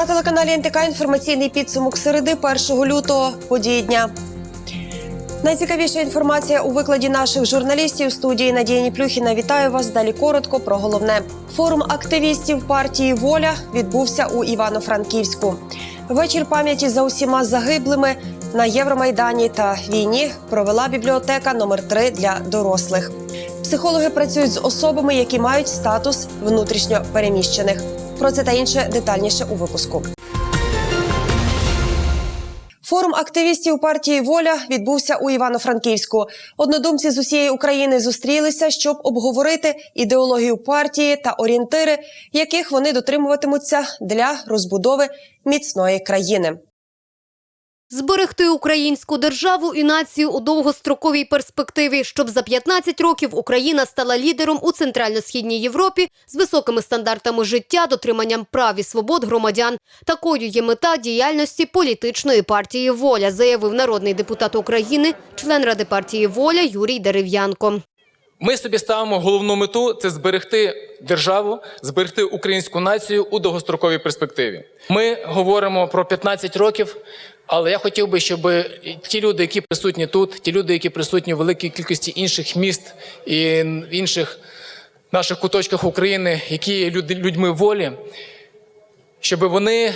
На телеканалі НТК інформаційний підсумок середи 1 лютого. Події дня. Найцікавіша інформація у викладі наших журналістів студії Надія Ніплюхіна. Вітаю вас. Далі коротко про головне. Форум активістів партії Воля відбувся у Івано-Франківську. Вечір пам'яті за усіма загиблими на Євромайдані та війні провела бібліотека номер 3 для дорослих. Психологи працюють з особами, які мають статус внутрішньо переміщених. Про це та інше детальніше у випуску. Форум активістів партії Воля відбувся у Івано-Франківську. Однодумці з усієї України зустрілися, щоб обговорити ідеологію партії та орієнтири, яких вони дотримуватимуться для розбудови міцної країни. Зберегти українську державу і націю у довгостроковій перспективі, щоб за 15 років Україна стала лідером у центрально-східній Європі з високими стандартами життя, дотриманням прав і свобод громадян. Такою є мета діяльності політичної партії Воля, заявив народний депутат України, член ради партії Воля Юрій Дерев'янко. Ми собі ставимо головну мету це зберегти державу, зберегти українську націю у довгостроковій перспективі. Ми говоримо про 15 років, але я хотів би, щоб ті люди, які присутні тут, ті люди, які присутні в великій кількості інших міст і інших наших куточках України, які є людьми волі, щоб вони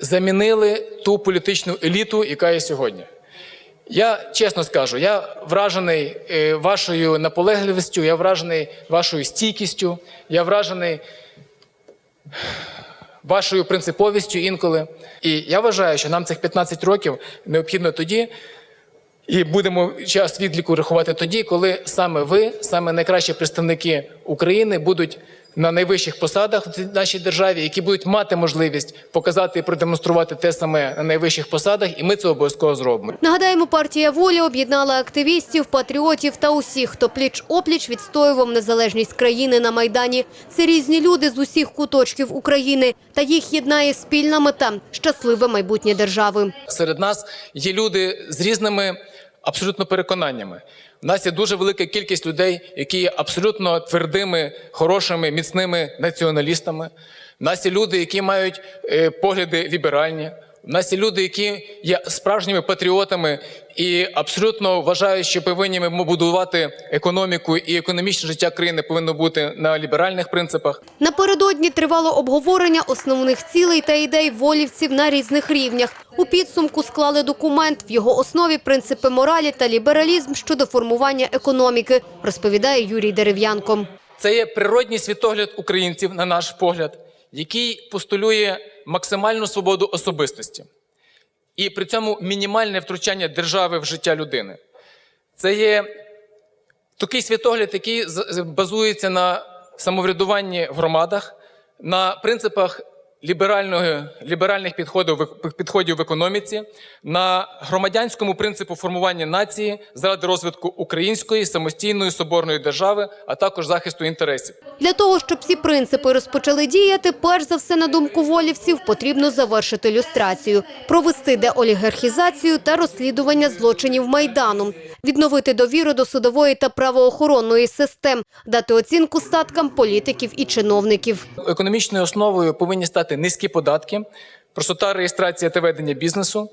замінили ту політичну еліту, яка є сьогодні. Я чесно скажу, я вражений е, вашою наполегливістю, я вражений вашою стійкістю, я вражений вашою принциповістю інколи. І я вважаю, що нам цих 15 років необхідно тоді, і будемо час відліку рахувати тоді, коли саме ви, саме найкращі представники України, будуть на найвищих посадах в нашій державі, які будуть мати можливість показати і продемонструвати те саме на найвищих посадах, і ми це обов'язково зробимо. Нагадаємо, партія Воля об'єднала активістів, патріотів та усіх, хто пліч-опліч відстоював незалежність країни на Майдані. Це різні люди з усіх куточків України, та їх єднає спільна мета – щасливе майбутнє держави. серед нас є люди з різними абсолютно переконаннями. У нас є дуже велика кількість людей, які є абсолютно твердими, хорошими, міцними націоналістами. У нас є люди, які мають е, погляди ліберальні. У нас є люди, які є справжніми патріотами і абсолютно вважають, що повинні ми будувати економіку і економічне життя країни повинно бути на ліберальних принципах. Напередодні тривало обговорення основних цілей та ідей волівців на різних рівнях. У підсумку склали документ. В його основі принципи моралі та лібералізм щодо формування економіки, розповідає Юрій Дерев'янко. Це є природній світогляд українців, на наш погляд, який постулює максимальну свободу особистості і при цьому мінімальне втручання держави в життя людини. Це є такий світогляд, який базується на самоврядуванні в громадах, на принципах ліберальних підходів, підходів в економіці, на громадянському принципу формування нації заради розвитку української самостійної соборної держави, а також захисту інтересів. Для того, щоб ці принципи розпочали діяти, перш за все, на думку волівців, потрібно завершити люстрацію, провести деолігархізацію та розслідування злочинів Майдану, відновити довіру до судової та правоохоронної систем, дати оцінку статкам політиків і чиновників. Економічною основою повинні стати низькі податки, простота реєстрація та ведення бізнесу.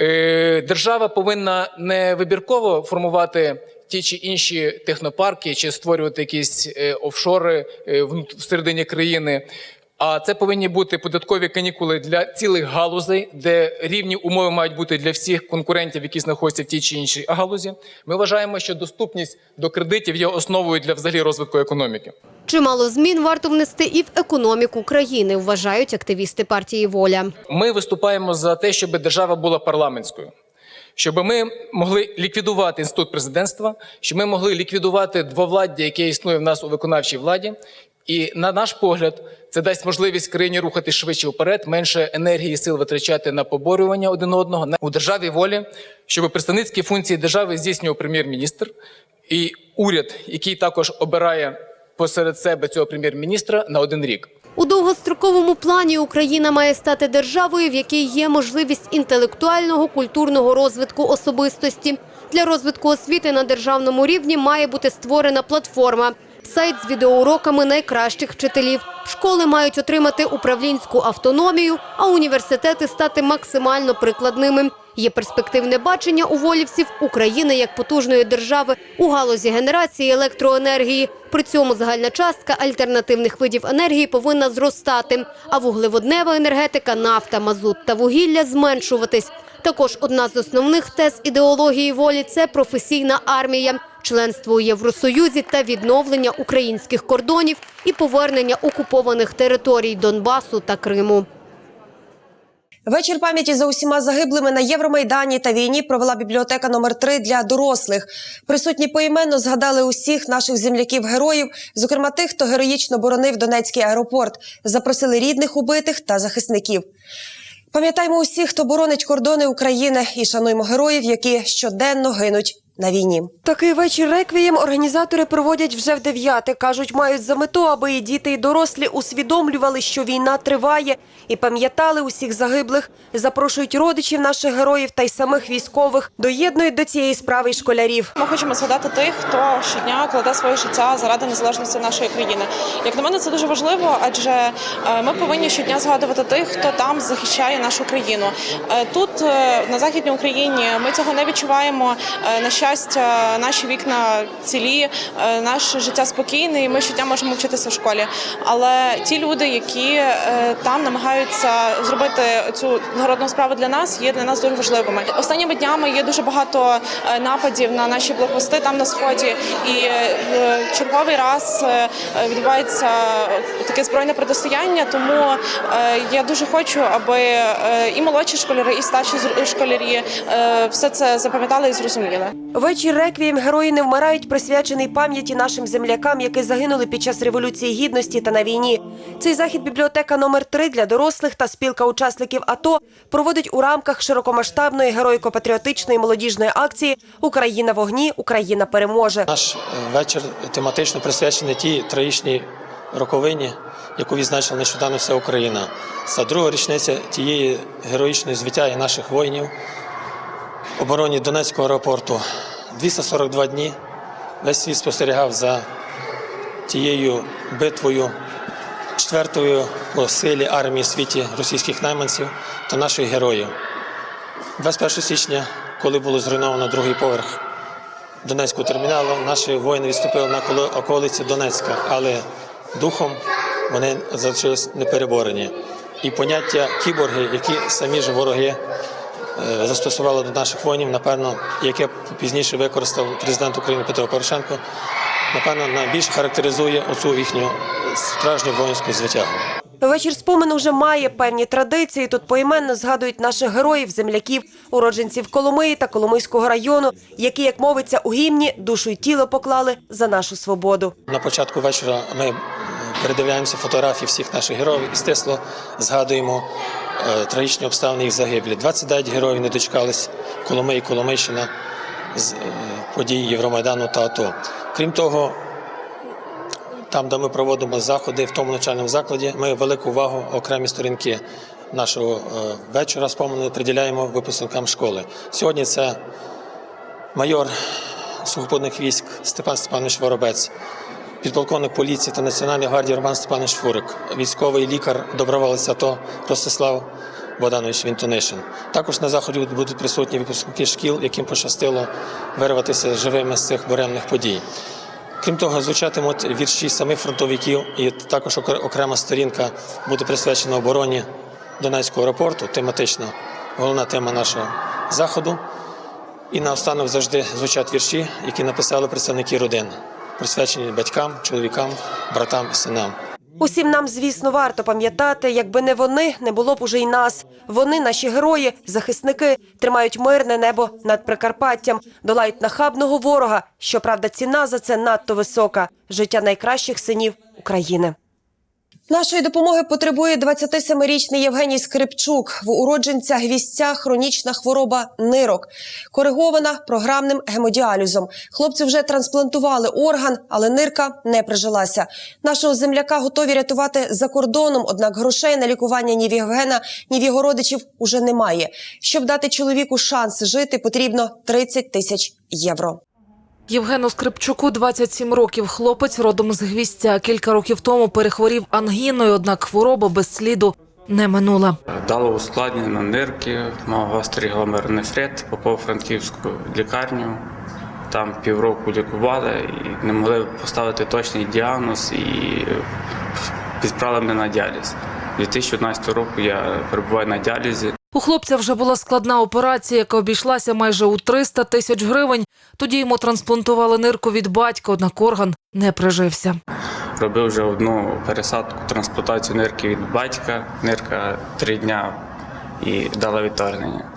Е, Держава повинна не вибірково формувати ті чи інші технопарки чи створювати якісь е, офшори е, всередині країни. А це повинні бути податкові канікули для цілих галузей, де рівні умови мають бути для всіх конкурентів, які знаходяться в тій чи іншій галузі. Ми вважаємо, що доступність до кредитів є основою для взагалі розвитку економіки. Чимало змін варто внести і в економіку країни, вважають активісти партії «Воля». Ми виступаємо за те, щоб держава була парламентською, щоб ми могли ліквідувати інститут президентства, щоб ми могли ліквідувати двовладдя, яке існує в нас у виконавчій владі. І на наш погляд, це дасть можливість країні рухати швидше вперед, менше енергії і сил витрачати на поборювання один одного. У державі волі, щоб представницькі функції держави здійснював прем'єр-міністр і уряд, який також обирає посеред себе цього прем'єр-міністра на один рік. У довгостроковому плані Україна має стати державою, в якій є можливість інтелектуального культурного розвитку особистості. Для розвитку освіти на державному рівні має бути створена платформа. Сайт з відеоуроками найкращих вчителів. Школи мають отримати управлінську автономію, а університети стати максимально прикладними. Є перспективне бачення у волівців України як потужної держави у галузі генерації електроенергії. При цьому загальна частка альтернативних видів енергії повинна зростати, а вуглеводнева енергетика, нафта, мазут та вугілля зменшуватись. Також одна з основних тез ідеології волі це професійна армія, членство у Євросоюзі та відновлення українських кордонів і повернення окупованих територій Донбасу та Криму. Вечір пам'яті за усіма загиблими на Євромайдані та війні провела бібліотека номер 3 для дорослих. Присутні поіменно згадали усіх наших земляків-героїв, зокрема тих, хто героїчно боронив Донецький аеропорт. Запросили рідних убитих та захисників. Пам'ятаємо усіх, хто боронить кордони України, і шануємо героїв, які щоденно гинуть на війні. Такий вечір реквієм організатори проводять вже в дев'яте. кажуть, мають за мету, аби і діти, і дорослі усвідомлювали, що війна триває, і пам'ятали усіх загиблих. Запрошують родичів наших героїв та й самих військових. Доєднують до цієї справи й школярів. Ми хочемо згадати тих, хто щодня кладе своє життя заради незалежності нашої країни. Як на мене, це дуже важливо, адже е, ми повинні щодня згадувати тих, хто там захищає нашу країну. Е, Тут е, на західній Україні ми цього не відчуваємо. На щастя, наші вікна цілі, е, наше життя спокійне, і ми щодня можемо вчитися в школі. Але ті люди, які е, там намагаються зробити цю народну справу для нас, є для нас дуже важливими. Останніми днями є дуже багато е, нападів на наші блокпости там на сході, і черговий раз відбувається таке збройне протистояння. Тому я дуже хочу, аби і молодші школярі, і старші школярі все це запам'ятали і зрозуміли. Вечір реквієм герої не вмирають, присвячений пам'яті нашим землякам, які загинули під час революції гідності та на війні. Цей захід бібліотека номер 3 для дорослих та спілка учасників АТО проводить у рамках широкомасштабної героїко-патріотичної молодіжної акції Україна в огні, Україна переможе. Наш е, вечір тематично присвячений тій трагічній роковині, яку відзначила нещодавно вся Україна. Це друга річниця тієї героїчної звитяги наших воїнів обороні Донецького аеропорту. 242 дні весь світ спостерігав за тією битвою четвертою по силі армії світі російських найманців та наших героїв. 21 січня, коли було зруйновано другий поверх Донецького терміналу, наші воїни відступили на околиці Донецька, але духом вони залишились непереборені. І поняття кіборги, які самі ж вороги застосували до наших воїнів, напевно, яке пізніше використав президент України Петро Порошенко, напевно, найбільш характеризує оцю їхню справжню воїнську звитягу. Вечір спомену вже має певні традиції. Тут поіменно згадують наших героїв, земляків, уродженців Коломиї та Коломийського району, які, як мовиться у гімні, душу й тіло поклали за нашу свободу. На початку вечора ми передивляємося фотографії всіх наших героїв і стисло згадуємо е, трагічні обставини їх загиблі. 29 героїв не дочекались Коломиї, Коломийщина з е, подій Євромайдану та АТО. Крім того, там, де ми проводимо заходи в тому навчальному закладі, ми велику увагу окремі сторінки нашого е, вечора спомену приділяємо випускникам школи. Сьогодні це майор сухопутних військ Степан Степанович Воробець, підполковник поліції та Національної гвардії Роман Степанович Фурик, військовий лікар доброволець АТО Ростислав Богданович Вінтонишин. Також на заході будуть присутні випускники шкіл, яким пощастило вирватися живими з цих буремних подій. Крім того, звучатимуть вірші самих фронтовиків, і також окрема сторінка буде присвячена обороні Донецького аеропорту, тематично головна тема нашого заходу. І наостанок завжди звучать вірші, які написали представники родин, присвячені батькам, чоловікам, братам і синам. Усім нам, звісно, варто пам'ятати, якби не вони, не було б уже й нас. Вони, наші герої, захисники, тримають мирне небо над Прикарпаттям, долають нахабного ворога. Щоправда, ціна за це надто висока життя найкращих синів України. Нашої допомоги потребує 27-річний Євгеній Скрипчук. В уродженця гвістця хронічна хвороба нирок, коригована програмним гемодіалізом. Хлопцю вже трансплантували орган, але нирка не прижилася. Нашого земляка готові рятувати за кордоном, однак грошей на лікування ні в Євгена, ні в його родичів уже немає. Щоб дати чоловіку шанс жити, потрібно 30 тисяч євро. Євгену Скрипчуку 27 років. Хлопець родом з Гвістя. Кілька років тому перехворів ангіною, однак хвороба без сліду не минула. Дало ускладнення на нирки, мав гострий гломернефрит, попав у франківську лікарню. Там півроку лікували і не могли поставити точний діагноз і відправили мене на діаліз. 2011 року я перебуваю на діалізі. У хлопця вже була складна операція, яка обійшлася майже у 300 тисяч гривень. Тоді йому трансплантували нирку від батька, однак орган не прижився. Робив вже одну пересадку, трансплантацію нирки від батька. Нирка три дня і дала відторгнення.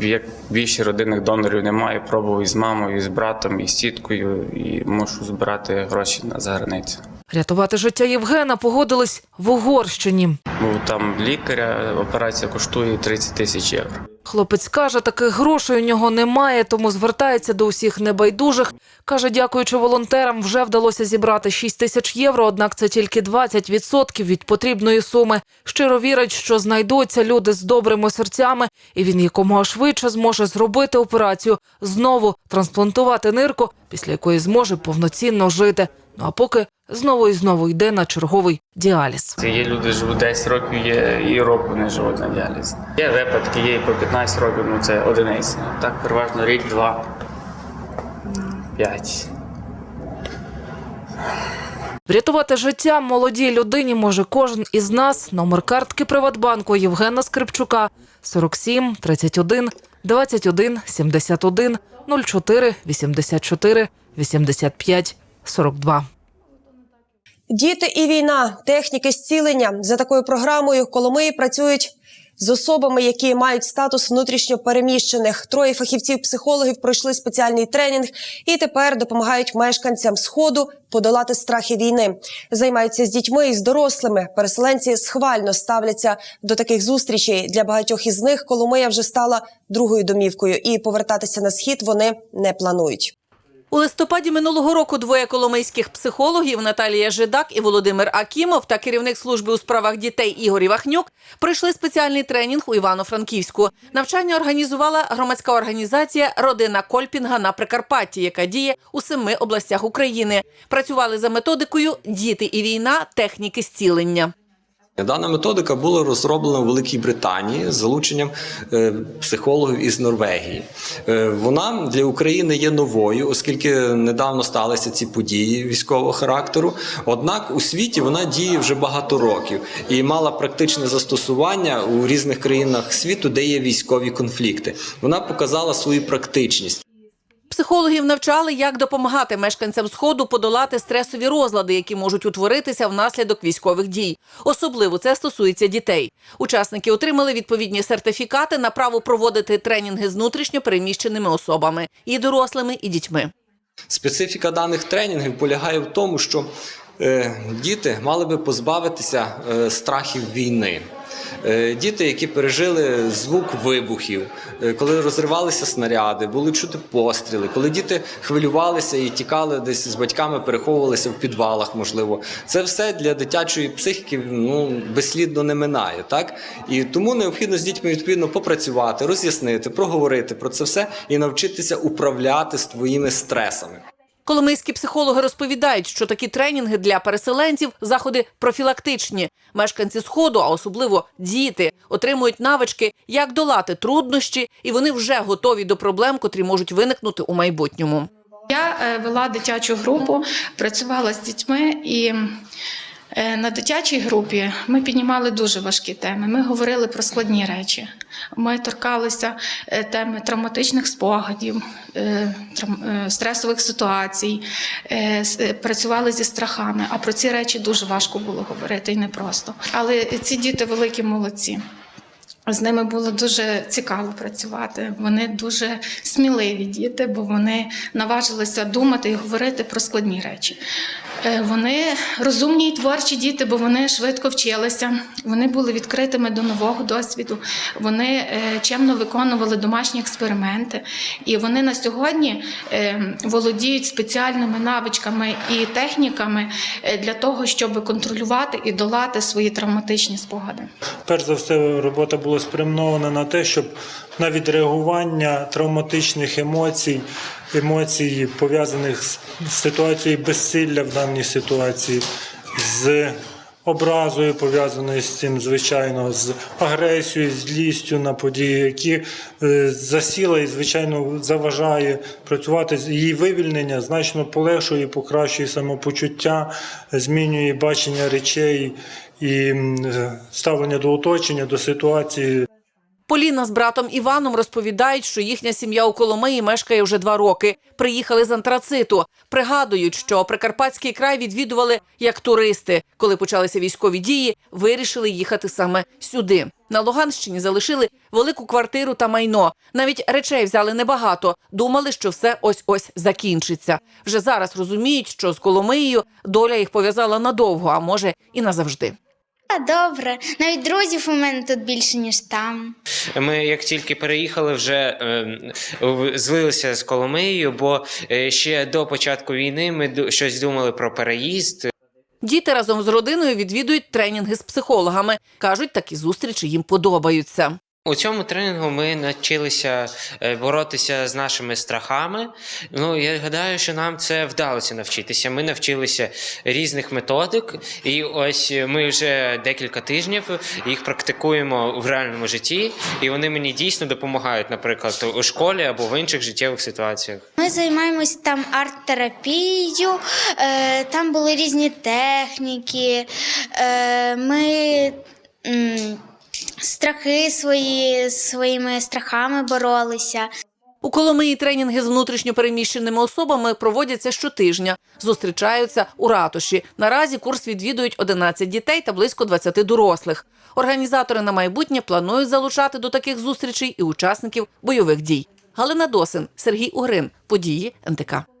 Як більше родинних донорів немає, пробував і з мамою, і з братом, і з сіткою, і мушу збирати гроші на заграницю. Рятувати життя Євгена погодились в Угорщині. Ну там лікаря операція коштує 30 тисяч євро. Хлопець каже, таких грошей у нього немає, тому звертається до усіх небайдужих. Каже, дякуючи волонтерам, вже вдалося зібрати 6 тисяч євро, однак це тільки 20% від потрібної суми. Щиро вірить, що знайдуться люди з добрими серцями, і він якомога швидше зможе зробити операцію, знову трансплантувати нирку, після якої зможе повноцінно жити. Ну а поки знову і знову йде на черговий діаліз. Це є люди, живуть 10 років, є і року не живуть на діалізі. Є випадки, є і по 15 років, ну це одиниці. Так переважно рік, два, п'ять. Врятувати життя молодій людині може кожен із нас. Номер картки Приватбанку Євгена Скрипчука 47 31 21 71 04 84 85 42. Діти і війна, техніки зцілення за такою програмою Коломиї працюють з особами, які мають статус внутрішньо переміщених. Троє фахівців-психологів пройшли спеціальний тренінг і тепер допомагають мешканцям сходу подолати страхи війни. Займаються з дітьми і з дорослими. Переселенці схвально ставляться до таких зустрічей. Для багатьох із них Коломия вже стала другою домівкою, і повертатися на схід вони не планують. У листопаді минулого року двоє коломийських психологів Наталія Жидак і Володимир Акімов та керівник служби у справах дітей Ігор Івахнюк пройшли спеціальний тренінг у Івано-Франківську. Навчання організувала громадська організація Родина Кольпінга на Прикарпатті, яка діє у семи областях України. Працювали за методикою Діти і війна, техніки зцілення. Дана методика була розроблена в Великій Британії з залученням е, психологів із Норвегії. Е, Вона для України є новою, оскільки недавно сталися ці події військового характеру. Однак у світі вона діє вже багато років і мала практичне застосування у різних країнах світу, де є військові конфлікти. Вона показала свою практичність. Психологів навчали, як допомагати мешканцям сходу подолати стресові розлади, які можуть утворитися внаслідок військових дій. Особливо це стосується дітей. Учасники отримали відповідні сертифікати на право проводити тренінги з внутрішньо переміщеними особами і дорослими, і дітьми. Специфіка даних тренінгів полягає в тому, що е, діти мали би позбавитися е, страхів війни. Е, Діти, які пережили звук вибухів, е, коли розривалися снаряди, були чути постріли, коли діти хвилювалися і тікали десь з батьками, переховувалися в підвалах, можливо, це все для дитячої психіки ну безслідно не минає. Так і тому необхідно з дітьми відповідно попрацювати, роз'яснити, проговорити про це все і навчитися управляти своїми стресами. Коломийські психологи розповідають, що такі тренінги для переселенців заходи профілактичні. Мешканці сходу, а особливо діти, отримують навички, як долати труднощі, і вони вже готові до проблем, котрі можуть виникнути у майбутньому. Я е, вела дитячу групу, працювала з дітьми і. Е, На дитячій групі ми піднімали дуже важкі теми. Ми говорили про складні речі. Ми торкалися е, теми травматичних спогадів, е, стресових ситуацій, працювали зі страхами. А про ці речі дуже важко було говорити і непросто. Але ці діти великі молодці. З ними було дуже цікаво працювати. Вони дуже сміливі діти, бо вони наважилися думати і говорити про складні речі. Е, Вони розумні і творчі діти, бо вони швидко вчилися. Вони були відкритими до нового досвіду. Вони е, чемно виконували домашні експерименти, і вони на сьогодні е, володіють спеціальними навичками і техніками для того, щоб контролювати і долати свої травматичні спогади. Перш за все, робота була спрямована на те, щоб на відреагування травматичних емоцій, емоцій пов'язаних з ситуацією безсилля в даній ситуації, з образою пов'язаною з цим, звичайно, з агресією, злістю на події, які е, засіла і, звичайно, заважає працювати. Її вивільнення значно полегшує, покращує самопочуття, змінює бачення речей і е, ставлення до оточення, до ситуації. Поліна з братом Іваном розповідають, що їхня сім'я у Коломиї мешкає вже два роки. Приїхали з антрациту. Пригадують, що Прикарпатський край відвідували як туристи. Коли почалися військові дії, вирішили їхати саме сюди. На Луганщині залишили велику квартиру та майно. Навіть речей взяли небагато. Думали, що все ось ось закінчиться. Вже зараз розуміють, що з Коломиєю доля їх пов'язала надовго, а може і назавжди. А, Добре, навіть друзів у мене тут більше, ніж там. Ми як тільки переїхали, вже е, злилися з Коломиєю, бо е, ще до початку війни ми щось думали про переїзд. Діти разом з родиною відвідують тренінги з психологами. кажуть, такі зустрічі їм подобаються. У цьому тренінгу ми навчилися е, боротися з нашими страхами. Ну я гадаю, що нам це вдалося навчитися. Ми навчилися різних методик, і ось ми вже декілька тижнів їх практикуємо в реальному житті, і вони мені дійсно допомагають, наприклад, у школі або в інших життєвих ситуаціях. Ми займаємось там арт-терапією, е, там були різні техніки. Е, ми страхи свої своїми страхами боролися. У Коломиї тренінги з внутрішньо переміщеними особами проводяться щотижня. Зустрічаються у ратуші. Наразі курс відвідують 11 дітей та близько 20 дорослих. Організатори на майбутнє планують залучати до таких зустрічей і учасників бойових дій. Галина Досин, Сергій Угрин. Події НТК.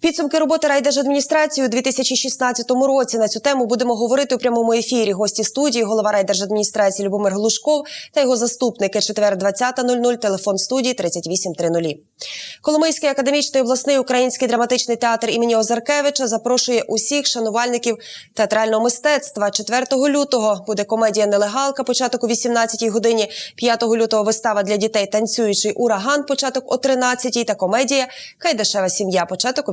Підсумки роботи райдержадміністрації у 2016 році. На цю тему будемо говорити у прямому ефірі. Гості студії, голова райдержадміністрації Любомир Глушков та його заступники. Четвер 20.00, телефон студії 3830. Коломийський академічний обласний український драматичний театр імені Озаркевича запрошує усіх шанувальників театрального мистецтва. 4 лютого буде комедія Нелегалка. Початок о 18 годині. 5 лютого вистава для дітей танцюючий ураган. Початок о 13 та комедія Кайдашева сім'я. Початок о